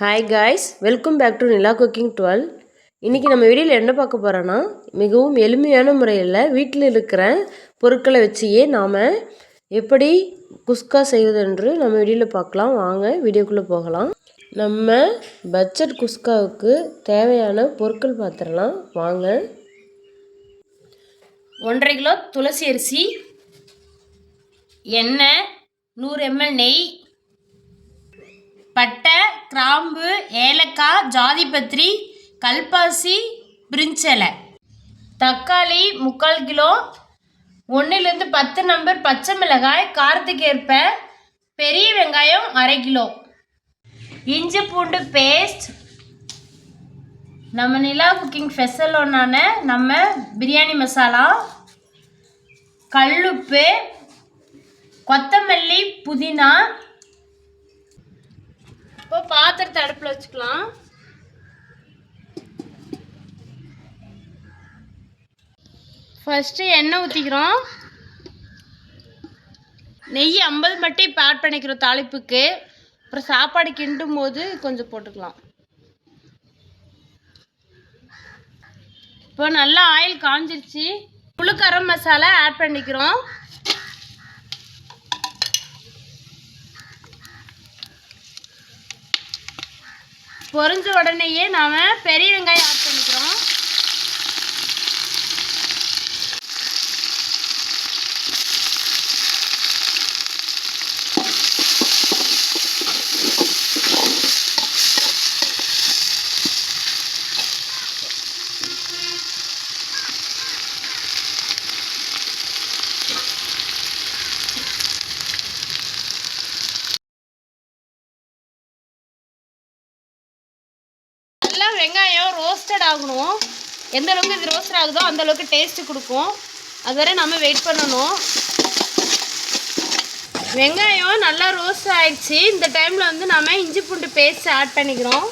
Hi guys welcome back to Nila cooking twelve இன்றைக்கி நம்ம வீடியோவில் என்ன பார்க்க போகிறோன்னா மிகவும் எளிமையான முறையில் வீட்டில் இருக்கிற பொருட்களை வச்சியே நாம் எப்படி குஸ்கா செய்வது என்று நம்ம வீடியோவில் பார்க்கலாம். வாங்க வீடியோக்குள்ளே போகலாம். நம்ம பட்ஜெட் குஸ்காவுக்கு தேவையான பொருட்கள் பார்த்துடலாம் வாங்க. ஒன்றரை கிலோ துளசி அரிசி எண்ணெய் நூறு எம்எல் நெய் பட்டை கிராம்பு ஏலக்காய் ஜாதிபத்திரி கல்பாசி பிரிஞ்சலை. தக்காளி முக்கால் கிலோ ஒன்றுலேருந்து பத்து நம்பர் பச்சை மிளகாய் காரத்துக்கு ஏற்ப பெரிய வெங்காயம் அரை கிலோ. இஞ்சி பூண்டு பேஸ்ட் நம்ம நிலா குக்கிங் ஸ்பெஷலோனான நம்ம பிரியாணி மசாலா கல்லுப்பு கொத்தமல்லி புதினா இப்போ பாத்திரத்தை அடுப்பில் வச்சுக்கலாம். ஃபஸ்ட்டு எண்ணெய் ஊற்றிக்கிறோம் நெய் ஐம்பது மட்டும் இப்போ ஆட் பண்ணிக்கிறோம் தாளிப்புக்கு. அப்புறம் சாப்பாடு கிண்டும் போது கொஞ்சம் போட்டுக்கலாம். இப்போ நல்லா ஆயில் காஞ்சிருச்சு. புழு கரம் மசாலா ஆட் பண்ணிக்கிறோம். பொறிஞ்ச உடனேயே நாம் பெரிய வெங்காயம் ஆட் பண்ணிக்கிறோம் நல்லா வெங்காயம் ரோஸ்டட் ஆகணும். எந்த அளவுக்கு இது ரோஸ்டட் ஆகுதோ அந்த அளவுக்கு டேஸ்ட்டு கொடுக்கும். அது வரை நம்ம வெயிட் பண்ணணும். வெங்காயம் நல்லா ரோஸ்ட் ஆகிடுச்சு இந்த டைமில் வந்து நம்ம இஞ்சி பூண்டு பேஸ்ட் ஆட் பண்ணிக்கிறோம்.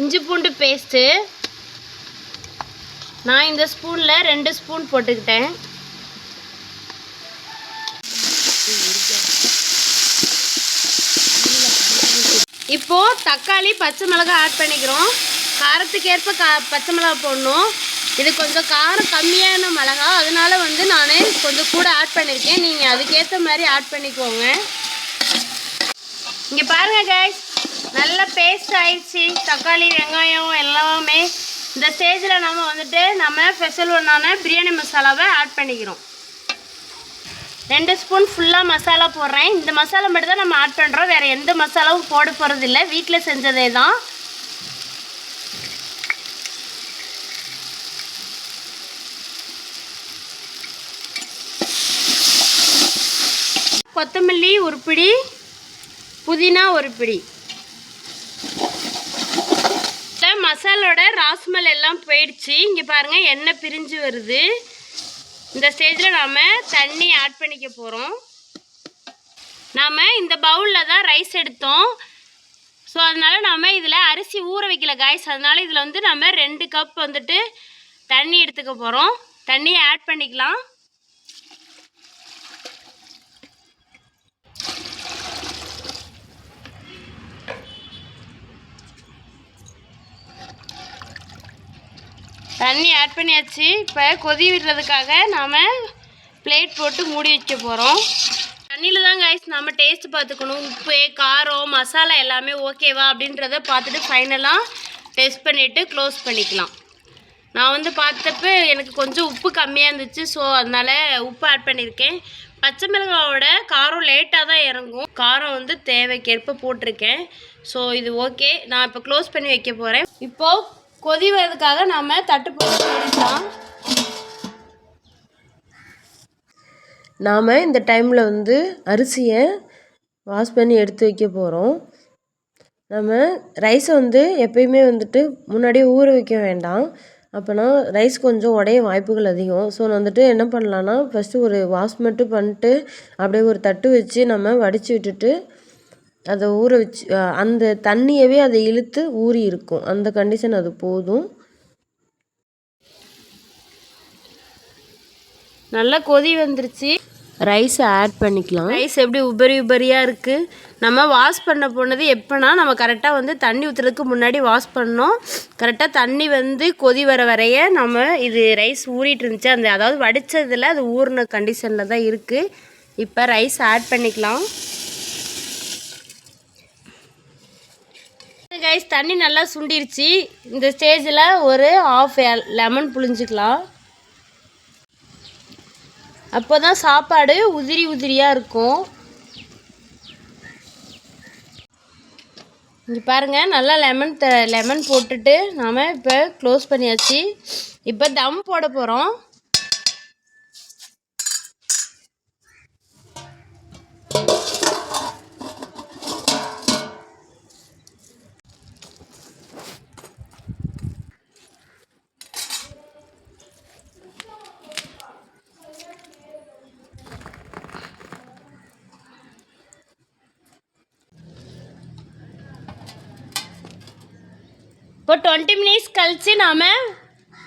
இஞ்சி பூண்டு பேஸ்ட்டு நான் இந்த ஸ்பூனில் ரெண்டு ஸ்பூன் போட்டுக்கிட்டேன். இப்போது தக்காளி பச்சை மிளகாய் ஆட் பண்ணிக்கிறோம். காரத்துக்கேற்ப கா பச்சை மிளகா போடணும். இது கொஞ்சம் காரம் கம்மியான மிளகா. அதனால வந்து நான் கொஞ்சம் கூட ஆட் பண்ணியிருக்கேன் நீங்கள் அதுக்கேற்ற மாதிரி ஆட் பண்ணிக்கோங்க. இங்கே பாருங்கள் கைஸ் நல்ல பேஸ்ட் ஆயிடுச்சு. தக்காளி வெங்காயம் எல்லாமே. இந்த ஸ்டேஜில் நம்ம வந்துட்டு நம்ம ஸ்பெஷல் ஒன்றான பிரியாணி மசாலாவை ஆட் பண்ணிக்கிறோம். ரெண்டு ஸ்பூன் ஃபுல்லாக மசாலா போடுறேன். இந்த மசாலா மட்டும் தான் நம்ம ஆட் பண்ணுறோம் வேறு எந்த மசாலாவும் போட போகிறதில்ல வீட்டில் செஞ்சதே தான். கொத்தமல்லி ஒரு பிடி புதினா ஒரு பிடி. மசாலோட ராஸ்மல் எல்லாம் போயிடுச்சு. இங்கே பாருங்கள் எண்ணெய் பிரிஞ்சு வருது. இந்த ஸ்டேஜில் நாம் தண்ணி ஆட் பண்ணிக்க போகிறோம் நாம் இந்த பவுலில் தான் ரைஸ் எடுத்தோம். ஸோ அதனால் நாம் இதில் அரிசி ஊற வைக்கல காய்ஸ் அதனால் இதில் வந்து நம்ம ரெண்டு கப் வந்துட்டு தண்ணி எடுத்துக்க போகிறோம் தண்ணியை ஆட் பண்ணிக்கலாம். தண்ணி ஆட் பண்ணியாச்சு. இப்போ கொதி விடுறதுக்காக நாம் பிளேட் போட்டு மூடி வைக்க போகிறோம் தண்ணியில் தான் காய்ஸ் நம்ம டேஸ்ட் பார்த்துக்கணும். உப்பு காரம் மசாலா எல்லாமே ஓகேவா அப்படின்றத பார்த்துட்டு ஃபைனலாக டெஸ்ட் பண்ணிவிட்டு க்ளோஸ் பண்ணிக்கலாம். நான் வந்து பார்த்தப்ப எனக்கு கொஞ்சம் உப்பு கம்மியாக இருந்துச்சு. ஸோ அதனால் உப்பு ஆட் பண்ணியிருக்கேன். பச்சை மிளகாவோட காரம் லேட்டாக தான் இறங்கும். காரம் வந்து தேவைக்கேற்ப போட்டிருக்கேன். ஸோ இது ஓகே நான் இப்போ க்ளோஸ் பண்ணி வைக்க போகிறேன் இப்போது கொதிவதுக்காக நாம் தட்டு போட்டு மூடிக்கலாம். நாம் இந்த டைமில் வந்து அரிசியை வாஷ் பண்ணி எடுத்து வைக்க போகிறோம் நம்ம ரைஸை வந்து எப்பயுமே வந்துட்டு முன்னாடியே ஊற வைக்க வேண்டாம். அப்போனா ரைஸ் கொஞ்சம் உடைய வாய்ப்புகள் அதிகம். ஸோ வந்துட்டு என்ன பண்ணலான்னா ஃபஸ்ட்டு ஒரு வாஷ் மட்டும் பண்ணிட்டு அப்படியே ஒரு தட்டு வச்சு நம்ம வடித்து விட்டுட்டு அதை ஊற வச்சு அந்த தண்ணியவே அதை இழுத்து ஊறி இருக்கும். அந்த கண்டிஷன் அது போதும். நல்லா கொதி வந்துருச்சு. ரைஸை ஆட் பண்ணிக்கலாம். ரைஸ் எப்படி உபரி உபரியாக இருக்குது நம்ம வாஷ் பண்ண போனது எப்போனா நம்ம கரெக்டாக வந்து தண்ணி ஊற்றுறதுக்கு முன்னாடி வாஷ் பண்ணோம். கரெக்டாக தண்ணி வந்து கொதி வர வரைய நம்ம இது ரைஸ் ஊறிட்டு இருந்துச்சு. அந்த அதாவது வடித்ததில் அது ஊறின கண்டிஷனில் தான் இருக்குது இப்போ ரைஸ் ஆட் பண்ணிக்கலாம். கைஸ் தண்ணி நல்லா சுண்டிருச்சு. இந்த ஸ்டேஜில் ஒரு ஆஃப் லெமன் புழிஞ்சிக்கலாம். அப்போ தான் சாப்பாடு உதிரி உதிரியாக இருக்கும். இங்கே பாருங்கள் நல்லா லெமன் த லெமன் போட்டுட்டு நாம் இப்போ க்ளோஸ் பண்ணியாச்சு. இப்போ தம் போட போகிறோம் இப்போ டுவெண்ட்டி மினிட்ஸ் கழித்து நாம்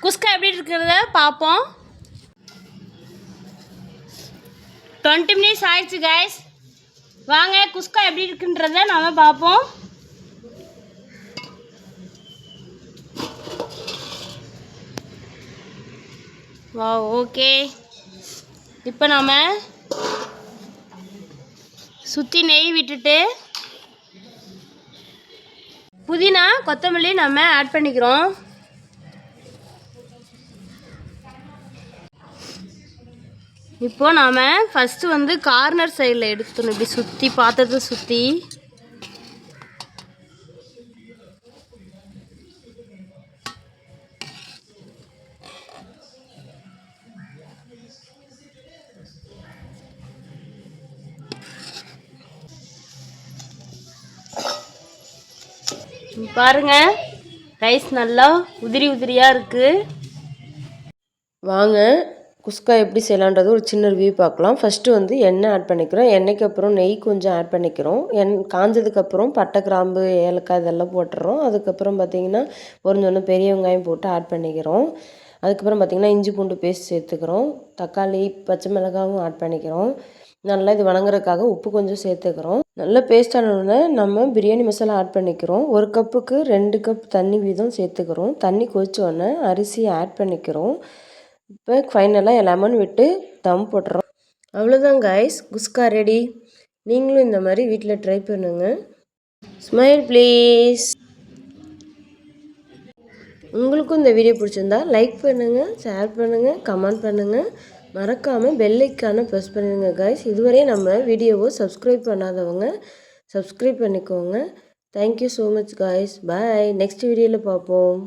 குஸ்கா எப்படி இருக்கிறத பார்ப்போம். டுவெண்ட்டி மினிட்ஸ் ஆயிடுச்சு கைஸ் வாங்க குஸ்கா எப்படி இருக்குன்றத நாம் பார்ப்போம். வா ஓகே இப்போ நாம் சுற்றி நெய் விட்டுட்டு புதினா கொத்தமல்லி நம்ம ஆட் பண்ணிக்கிறோம். இப்போது நாம் ஃபஸ்ட்டு வந்து கார்னர் சைடில் எடுத்துணும் இப்படி சுற்றி பாத்திரத்தை சுற்றி பாருங்க. ரைஸ் நல்லா உதிரி உதிரியாக இருக்குது வாங்க குஸ்கா எப்படி செய்யலான்றது ஒரு சின்ன ரிவ்யூ பார்க்கலாம். ஃபஸ்ட்டு வந்து எண்ணெய் ஆட் பண்ணிக்கிறோம். எண்ணெய்க்கு அப்புறம் நெய் கொஞ்சம் ஆட் பண்ணிக்கிறோம். எண் காஞ்சதுக்கப்புறம் பட்டை கிராம்பு ஏலக்காய் இதெல்லாம் போட்டுடுறோம் அதுக்கப்புறம் பார்த்திங்கன்னா பொரிஞ்சோன்னு பெரிய வெங்காயம் போட்டு ஆட் பண்ணிக்கிறோம். அதுக்கப்புறம் பார்த்திங்கன்னா இஞ்சி பூண்டு பேஸ்ட் சேர்த்துக்கிறோம். தக்காளி பச்சை மிளகாவும் ஆட் பண்ணிக்கிறோம். நல்லா இது வணங்குறதுக்காக உப்பு கொஞ்சம் சேர்த்துக்கிறோம். நல்லா பேஸ்ட் ஆனோடனே நம்ம பிரியாணி மசாலா ஆட் பண்ணிக்கிறோம். ஒரு கப்புக்கு ரெண்டு கப் தண்ணி வீதம் சேர்த்துக்கிறோம். தண்ணி கொதிச்சோடனே அரிசியை ஆட் பண்ணிக்கிறோம். இப்போ ஃபைனலாக லெமன் விட்டு தம் போட்டுறோம். அவ்வளோதான் காய்ஸ் குஸ்கா ரெடி நீங்களும் இந்த மாதிரி வீட்டில் ட்ரை பண்ணுங்கள் ஸ்மைல் ப்ளீஸ் உங்களுக்கும் இந்த வீடியோ பிடிச்சிருந்தா லைக் பண்ணுங்கள் ஷேர் பண்ணுங்கள் கமெண்ட் பண்ணுங்கள் மறக்காமல் பெல்லைக்கான ப்ரெஸ் பண்ணிடுங்க கைஸ் இதுவரை நம்ம வீடியோவை சப்ஸ்கிரைப் பண்ணாதவங்க சப்ஸ்கிரைப் பண்ணிக்கோங்க. Thank you so much guys bye next வீடியோவில் பார்ப்போம்.